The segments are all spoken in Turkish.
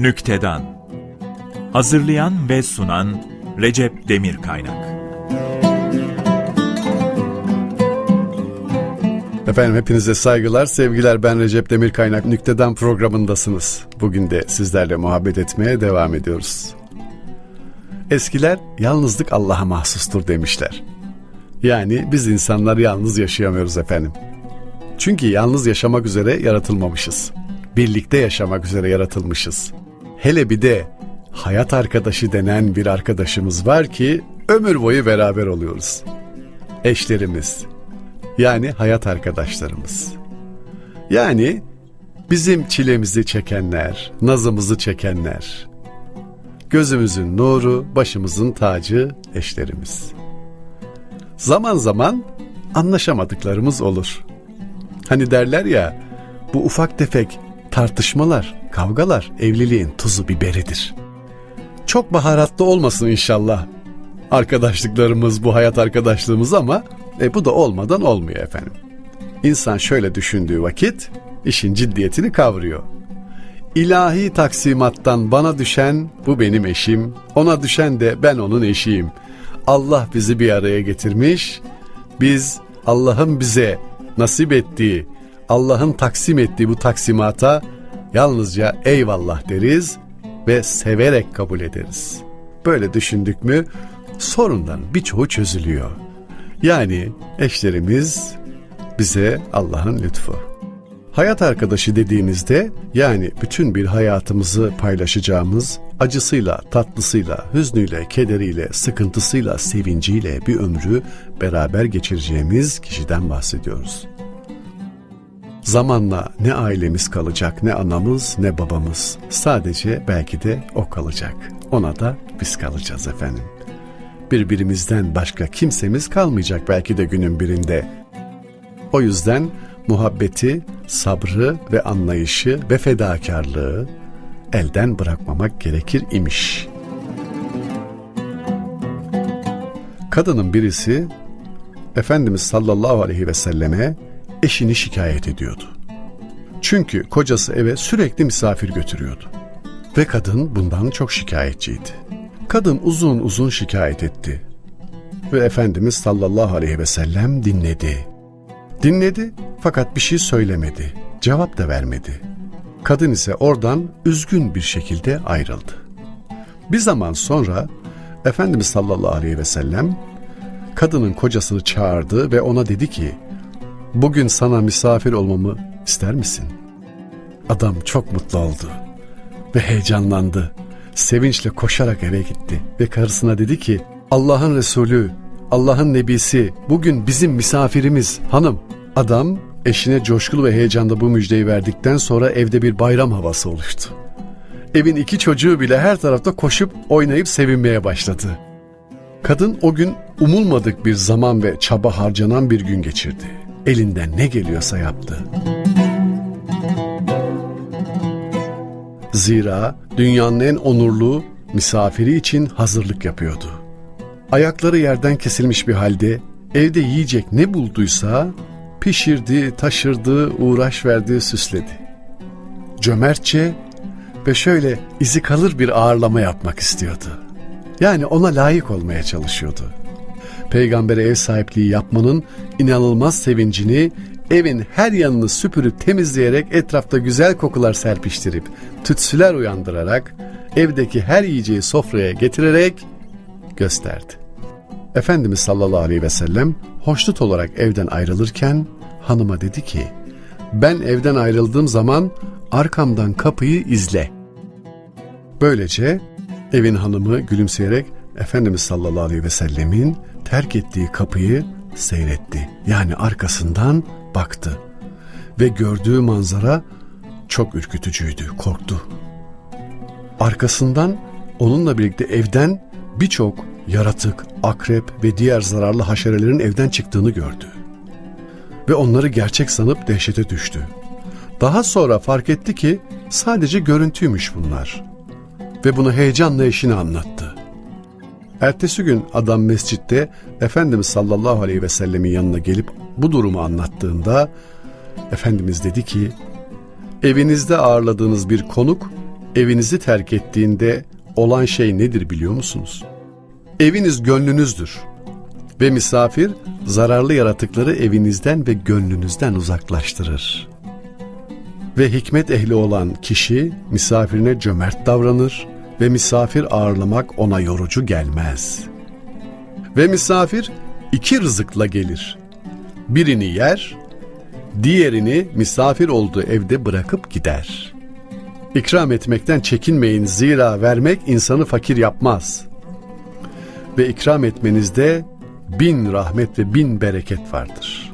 Nüktedan Hazırlayan ve sunan Recep Demirkaynak Efendim hepinize saygılar, sevgiler. Ben Recep Demir Kaynak Nüktedan programındasınız. Bugün de sizlerle muhabbet etmeye devam ediyoruz. Eskiler yalnızlık Allah'a mahsustur demişler. Yani biz insanlar yalnız yaşayamıyoruz efendim. Çünkü yalnız yaşamak üzere yaratılmamışız. Birlikte yaşamak üzere yaratılmışız. Hele bir de hayat arkadaşı denen bir arkadaşımız var ki ömür boyu beraber oluyoruz. Eşlerimiz, yani hayat arkadaşlarımız. Yani bizim çilemizi çekenler, nazımızı çekenler. Gözümüzün nuru, başımızın tacı eşlerimiz. Zaman zaman anlaşamadıklarımız olur. Hani derler ya, bu ufak tefek tartışmalar, kavgalar evliliğin tuzu biberidir. Çok baharatlı olmasın inşallah arkadaşlıklarımız, bu hayat arkadaşlığımız ama e, bu da olmadan olmuyor efendim. İnsan şöyle düşündüğü vakit işin ciddiyetini kavruyor. İlahi taksimattan bana düşen bu benim eşim, ona düşen de ben onun eşiyim. Allah bizi bir araya getirmiş, biz Allah'ın bize nasip ettiği, Allah'ın taksim ettiği bu taksimata yalnızca eyvallah deriz ve severek kabul ederiz. Böyle düşündük mü sorundan birçoğu çözülüyor. Yani eşlerimiz bize Allah'ın lütfu. Hayat arkadaşı dediğimizde yani bütün bir hayatımızı paylaşacağımız acısıyla, tatlısıyla, hüznüyle, kederiyle, sıkıntısıyla, sevinciyle bir ömrü beraber geçireceğimiz kişiden bahsediyoruz. Zamanla ne ailemiz kalacak, ne anamız, ne babamız. Sadece belki de o kalacak. Ona da biz kalacağız efendim birbirimizden başka kimsemiz kalmayacak belki de günün birinde. O yüzden muhabbeti, sabrı ve anlayışı ve fedakarlığı elden bırakmamak gerekir imiş. Kadının birisi Efendimiz sallallahu aleyhi ve selleme eşini şikayet ediyordu. Çünkü kocası eve sürekli misafir götürüyordu. Ve kadın bundan çok şikayetçiydi. Kadın uzun uzun şikayet etti. Ve Efendimiz sallallahu aleyhi ve sellem dinledi. Dinledi fakat bir şey söylemedi. Cevap da vermedi. Kadın ise oradan üzgün bir şekilde ayrıldı. Bir zaman sonra Efendimiz sallallahu aleyhi ve sellem kadının kocasını çağırdı ve ona dedi ki bugün sana misafir olmamı ister misin? Adam çok mutlu oldu ve heyecanlandı sevinçle koşarak eve gitti ve karısına dedi ki Allah'ın Resulü, Allah'ın Nebisi bugün bizim misafirimiz hanım. Adam eşine coşkulu ve heyecanla bu müjdeyi verdikten sonra evde bir bayram havası oluştu. Evin iki çocuğu bile her tarafta koşup oynayıp sevinmeye başladı. Kadın o gün umulmadık bir zaman ve çaba harcanan bir gün geçirdi. Elinden ne geliyorsa yaptı. Zira dünyanın en onurlu misafiri için hazırlık yapıyordu. Ayakları yerden kesilmiş bir halde evde yiyecek ne bulduysa pişirdi, taşırdı, uğraş verdi, süsledi. Cömertçe ve şöyle izi kalır bir ağırlama yapmak istiyordu. Yani ona layık olmaya çalışıyordu. Peygambere ev sahipliği yapmanın inanılmaz sevincini evin her yanını süpürüp temizleyerek etrafta güzel kokular serpiştirip tütsüler uyandırarak evdeki her yiyeceği sofraya getirerek gösterdi. Efendimiz sallallahu aleyhi ve sellem hoşnut olarak evden ayrılırken hanıma dedi ki ben evden ayrıldığım zaman arkamdan kapıyı izle. Böylece evin hanımı gülümseyerek Efendimiz sallallahu aleyhi ve sellemin terk ettiği kapıyı seyretti. Yani arkasından baktı ve gördüğü manzara çok ürkütücüydü, korktu. Arkasından onunla birlikte evden birçok yaratık, akrep ve diğer zararlı haşerelerin evden çıktığını gördü. Ve onları gerçek sanıp dehşete düştü. Daha sonra fark etti ki sadece görüntüymüş bunlar. Ve bunu heyecanla eşine anlattı. Ertesi gün adam mescitte Efendimiz sallallahu aleyhi ve sellemin yanına gelip bu durumu anlattığında Efendimiz dedi ki evinizde ağırladığınız bir konuk evinizi terk ettiğinde olan şey nedir biliyor musunuz? Eviniz gönlünüzdür. Ve misafir zararlı yaratıkları evinizden ve gönlünüzden uzaklaştırır. Ve hikmet ehli olan kişi misafirine cömert davranır ve misafir ağırlamak ona yorucu gelmez. Ve misafir iki rızıkla gelir. Birini yer, diğerini misafir olduğu evde bırakıp gider. İkram etmekten çekinmeyin zira vermek insanı fakir yapmaz. Ve ikram etmenizde bin rahmet ve bin bereket vardır.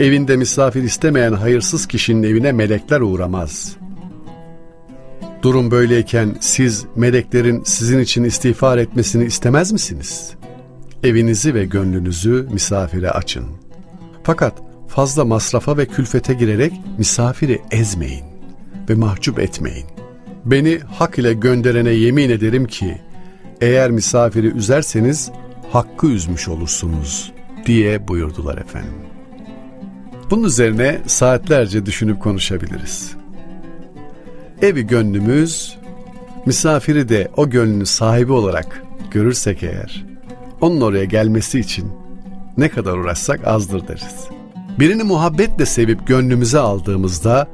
Evinde misafir istemeyen hayırsız kişinin evine melekler uğramaz. Durum böyleyken siz meleklerin sizin için istiğfar etmesini istemez misiniz? Evinizi ve gönlünüzü misafire açın. Fakat fazla masrafa ve külfete girerek misafiri ezmeyin ve mahcup etmeyin. Beni hak ile gönderene yemin ederim ki eğer misafiri üzerseniz hakkı üzmüş olursunuz diye buyurdular efendim. Bunun üzerine saatlerce düşünüp konuşabiliriz. Evi gönlümüz, misafiri de o gönlün sahibi olarak görürsek eğer, onun oraya gelmesi için ne kadar uğraşsak azdır deriz. Birini muhabbetle sevip gönlümüze aldığımızda,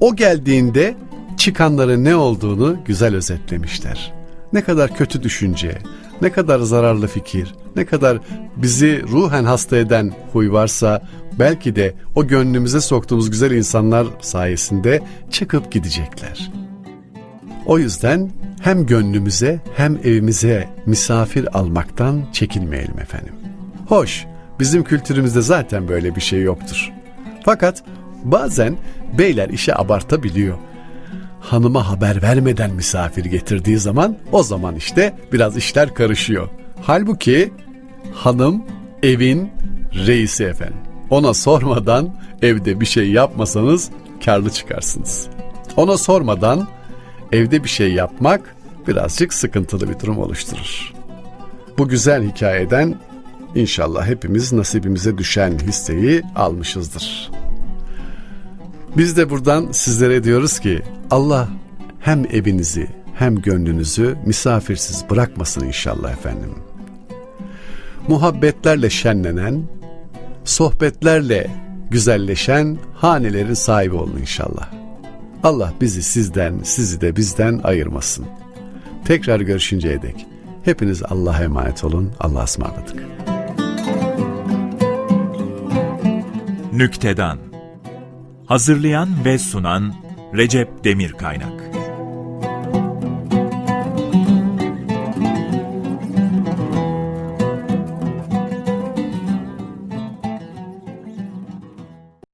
o geldiğinde çıkanların ne olduğunu güzel özetlemişler. Ne kadar kötü düşünce, ne kadar zararlı fikir, ne kadar bizi ruhen hasta eden huy varsa belki de o gönlümüze soktuğumuz güzel insanlar sayesinde çıkıp gidecekler. O yüzden hem gönlümüze hem evimize misafir almaktan çekinmeyelim efendim. Hoş, bizim kültürümüzde zaten böyle bir şey yoktur. Fakat bazen beyler işe abartabiliyor. Hanıma haber vermeden misafir getirdiği zaman o zaman işte biraz işler karışıyor. Halbuki hanım evin reisi efendim. Ona sormadan evde bir şey yapmasanız karlı çıkarsınız. Ona sormadan evde bir şey yapmak birazcık sıkıntılı bir durum oluşturur. Bu güzel hikayeden inşallah hepimiz nasibimize düşen hisseyi almışızdır. Biz de buradan sizlere diyoruz ki Allah hem evinizi hem gönlünüzü misafirsiz bırakmasın inşallah efendim. Muhabbetlerle şenlenen, sohbetlerle güzelleşen hanelerin sahibi olun inşallah. Allah bizi sizden, sizi de bizden ayırmasın. Tekrar görüşünceye dek hepiniz Allah'a emanet olun. Allah'a ısmarladık. Nüktedan Hazırlayan ve sunan Recep Demir Kaynak